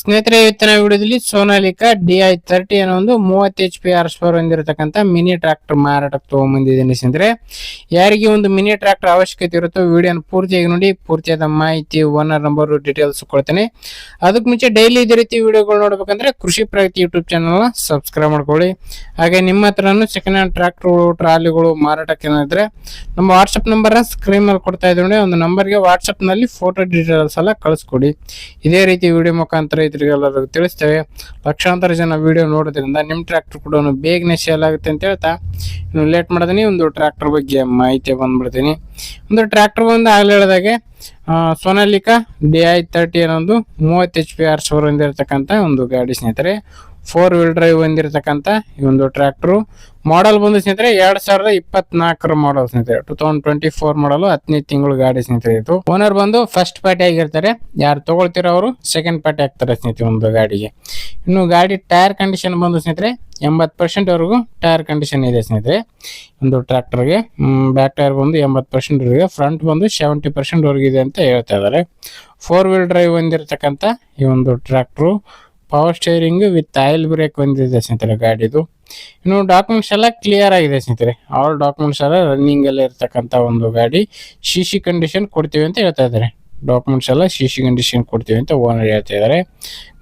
ಸ್ನೇಹಿತರೆ, ಇವತ್ತಿನ ವಿಡಿಯೋದಲ್ಲಿ ಸೋನಾಲಿಕಾ ಡಿ ಐ ತರ್ಟಿ ಅನ್ನೋ ಒಂದು ಮೂವತ್ತು ಎಚ್ ಪಿ ಆರ್ ಸ್ಪೋರ್ ಹೊಂದಿರತಕ್ಕಂಥ ಮಿನಿ ಟ್ರಾಕ್ಟರ್ ಮಾರಾಟಕ್ಕೆ ತಗೊಂಬಂದಿದ್ದೀನಿ ಸ್ನೇಹಿತರೆ. ಯಾರಿಗೆ ಒಂದು ಮಿನಿ ಟ್ರಾಕ್ಟರ್ ಅವಶ್ಯಕತೆ ಇರುತ್ತೋ ವಿಡಿಯೋನ ಪೂರ್ತಿಯಾಗಿ ನೋಡಿ, ಪೂರ್ತಿಯಾದ ಮಾಹಿತಿ, ಓನರ್ ನಂಬರ್, ಡೀಟೇಲ್ಸ್ ಕೊಡ್ತೇನೆ. ಅದಕ್ಕೆ ಮುಂಚೆ ಡೈಲಿ ಇದೇ ರೀತಿ ವಿಡಿಯೋಗಳು ನೋಡ್ಬೇಕಂದ್ರೆ ಕೃಷಿ ಪ್ರಗತಿ ಯೂಟ್ಯೂಬ್ ಚಾನಲ್ನ ಸಬ್ಸ್ಕ್ರೈಬ್ ಮಾಡ್ಕೊಳ್ಳಿ. ಹಾಗೆ ನಿಮ್ಮ ಹತ್ರನೂ ಸೆಕೆಂಡ್ ಹ್ಯಾಂಡ್ ಟ್ರಾಕ್ಟರ್ಗಳು ಟ್ರಾಲಿಗಳು ಮಾರಾಟಕ್ಕೆ ಏನಾದ್ರೆ ನಮ್ಮ ವಾಟ್ಸಪ್ ನಂಬರ್ ಸ್ಕ್ರೀನ್ ಮೇಲೆ ಕೊಡ್ತಾ ಇದ್ದೀವಿ ನೋಡಿ, ಒಂದು ನಂಬರ್ಗೆ ವಾಟ್ಸಪ್ನಲ್ಲಿ ಫೋಟೋ ಡೀಟೇಲ್ಸ್ ಎಲ್ಲ ಕಳಿಸ್ಕೊಡಿ. ಇದೇ ರೀತಿ ವಿಡಿಯೋ ಮುಖಾಂತರ ಇದ್ರಿಗೆಲ್ಲರಿಗೂ ತಿಳಿಸ್ತೇವೆ. ಲಕ್ಷಾಂತರ ಜನ ವಿಡಿಯೋ ನೋಡೋದ್ರಿಂದ ನಿಮ್ಮ ಟ್ರ್ಯಾಕ್ಟರ್ ಕೂಡ ಬೇಗನೆ ಸೇಲ್ ಆಗುತ್ತೆ ಅಂತ ಹೇಳ್ತಾ. ಇನ್ನು ಲೇಟ್ ಮಾಡ್ತೀನಿ ಒಂದು ಟ್ರ್ಯಾಕ್ಟರ್ ಬಗ್ಗೆ ಮಾಹಿತಿ ಬಂದ್ಬಿಡ್ತೀನಿ. ಒಂದು ಟ್ರ್ಯಾಕ್ಟರ್ ಬಂದು ಆಗಲೇ ಹೇಳಿದಾಗೆ ಸೋನಾಲಿಕಾ ಡಿ ಐ ತರ್ಟಿ ಅನ್ನೊಂದು ಮೂವತ್ತು ಎಚ್ ಪಿ ಆರ್ ಸೋರ್ ಹೊಂದಿರತಕ್ಕಂಥ ಒಂದು ಗಾಡಿ ಸ್ನೇಹಿತರೆ. ಫೋರ್ ವೀಲ್ ಡ್ರೈವ್ ಹೊಂದಿರತಕ್ಕಂಥ ಈ ಒಂದು ಟ್ರ್ಯಾಕ್ಟ್ರು ಮಾಡಲ್ ಬಂದು ಸ್ನೇಹಿತರೆ, ಎರಡು ಸಾವಿರದ ಇಪ್ಪತ್ನಾಲ್ಕರ ಮಾಡಲ್ ಸ್ನೇಹಿತರೆ. ಟೂ ತೌಸಂಡ್ ಟ್ವೆಂಟಿ ಫೋರ್ ಮಾಡಲು ಹತ್ತನೇ ತಿಂಗಳು ಗಾಡಿ ಸ್ನೇಹಿತರೆ ಇದು. ಓನರ್ ಬಂದು ಫಸ್ಟ್ ಪಾರ್ಟಿ ಆಗಿರ್ತಾರೆ. ಯಾರು ತಗೊಳ್ತಿರೋ ಅವರು ಸೆಕೆಂಡ್ ಪಾರ್ಟಿ ಆಗ್ತಾರೆ ಸ್ನೇಹಿತರೆ ಒಂದು ಗಾಡಿಗೆ. ಇನ್ನು ಗಾಡಿ ಟೈರ್ ಕಂಡೀಷನ್ ಬಂದು ಸ್ನೇಹಿತರೆ ಎಂಬತ್ತು ಪರ್ಸೆಂಟ್ ವರೆಗೂ ಟೈರ್ ಕಂಡೀಷನ್ ಇದೆ ಸ್ನೇಹಿತರೆ. ಒಂದು ಟ್ರ್ಯಾಕ್ಟರ್ಗೆ ಬ್ಯಾಕ್ ಟೈರ್ ಬಂದು ಎಂಬತ್ತು ಪರ್ಸೆಂಟ್ ವರೆಗೆ ಫ್ರಂಟ್ ಬಂದು ಸೆವೆಂಟಿ ಪರ್ಸೆಂಟ್ ವರೆಗೆ ಇದೆ ಅಂತ ಹೇಳ್ತಾ ಇದ್ದಾರೆ. ಫೋರ್ ವೀಲ್ ಡ್ರೈವ್ ಹೊಂದಿರತಕ್ಕಂಥ ಈ ಒಂದು tractor power steering with oil brake ಹೊಂದಿದೆ ಸ್ನೇಹಿತರೆ ಗಾಡಿದು. ಇನ್ನು ಡಾಕ್ಯುಮೆಂಟ್ಸ್ ಎಲ್ಲ ಕ್ಲಿಯರ್ ಆಗಿದೆ ಸ್ನೇಹಿತರೆ. ಆಲ್ ಡಾಕ್ಯುಮೆಂಟ್ಸ್ ಎಲ್ಲ ರನ್ನಿಂಗಲ್ಲಿ ಇರತಕ್ಕಂಥ ಒಂದು ಗಾಡಿ. ಸಿ ಕಂಡೀಷನ್ ಕೊಡ್ತೀವಿ ಅಂತ ಹೇಳ್ತಾ ಇದ್ದಾರೆ. ಡಾಕ್ಯುಮೆಂಟ್ಸ್ ಎಲ್ಲ ಸಿ ಸಿ ಕಂಡೀಷನ್ ಕೊಡ್ತೀವಿ ಅಂತ ಓನರ್ ಹೇಳ್ತಾ ಇದ್ದಾರೆ.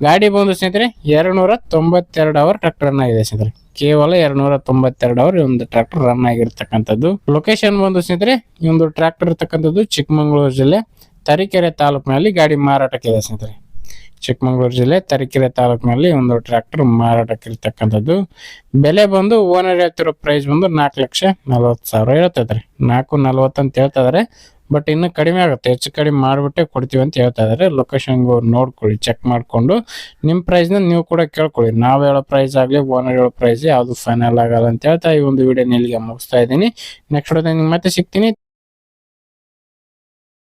ಗಾಡಿ ಬಂದು ಸ್ನೇಹಿತರೆ ಎರಡು ನೂರ ತೊಂಬತ್ತೆರಡು ಅವರ್ ಟ್ರ್ಯಾಕ್ಟರ್ ರನ್ ಆಗಿದೆ ಸ್ನೇಹಿತರೆ. ಕೇವಲ ಎರಡು ನೂರ ತೊಂಬತ್ತೆರಡು ಅವರ್ ಒಂದು ಟ್ರ್ಯಾಕ್ಟರ್ ರನ್ ಆಗಿರ್ತಕ್ಕಂಥದ್ದು. ಲೊಕೇಶನ್ ಬಂದು ಸ್ನೇಹಿತರೆ, ಈ ಒಂದು ಟ್ರ್ಯಾಕ್ಟರ್ ಇರ್ತಕ್ಕಂಥದ್ದು ಚಿಕ್ಕಮಗಳೂರು ಜಿಲ್ಲೆ ತರೀಕೆರೆ ತಾಲೂಕಿನಲ್ಲಿ ಗಾಡಿ ಮಾರಾಟಕ್ಕಿದೆ ಸ್ನೇಹಿತರೆ. ಚಿಕ್ಕಮಗಳೂರು ಜಿಲ್ಲೆ ತರೀಕೆರೆ ತಾಲೂಕಿನಲ್ಲಿ ಒಂದು ಟ್ರ್ಯಾಕ್ಟರ್ ಮಾರಾಟಕ್ಕಿರ್ತಕ್ಕಂಥದ್ದು. ಬೆಲೆ ಬಂದು ಓನರ್ ಹೇಳ್ತಿರೋ ಪ್ರೈಸ್ ಬಂದು ನಾಲ್ಕು ಲಕ್ಷ ನಲ್ವತ್ತು ಸಾವಿರ ಹೇಳ್ತಿದ್ದಾರೆ. ನಾಲ್ಕು ನಲ್ವತ್ತು ಅಂತ ಹೇಳ್ತಾ ಇದ್ದಾರೆ ಬಟ್ ಇನ್ನು ಕಡಿಮೆ ಆಗುತ್ತೆ. ಹೆಚ್ಚು ಕಡಿಮೆ ಮಾಡಿಬಿಟ್ಟೆ ಕೊಡ್ತೀವಿ ಅಂತ ಹೇಳ್ತಾ ಇದ್ದಾರೆ. ಲೊಕೇಶನ್ಗೆ ನೋಡ್ಕೊಳ್ಳಿ ಚೆಕ್ ಮಾಡಿಕೊಂಡು. ನಿಮ್ಮ ಪ್ರೈಸ್ನ ನೀವು ಕೂಡ ಕೇಳ್ಕೊಳ್ಳಿ. ನಾವು ಹೇಳೋ ಪ್ರೈಸ್ ಆಗಲಿ ಓನರ್ ಹೇಳೋ ಪ್ರೈಸ್ ಯಾವುದು ಫೈನಲ್ ಆಗಲ್ಲ ಅಂತ ಹೇಳ್ತಾ ಈ ಒಂದು ವಿಡಿಯೋನ ಇಲ್ಲಿಗೆ ಮುಗಿಸ್ತಾ ಇದ್ದೀನಿ. ನೆಕ್ಸ್ಟ್ ವಿಡಿಯೋದಲ್ಲಿ ಮತ್ತೆ ಸಿಗ್ತೀನಿ.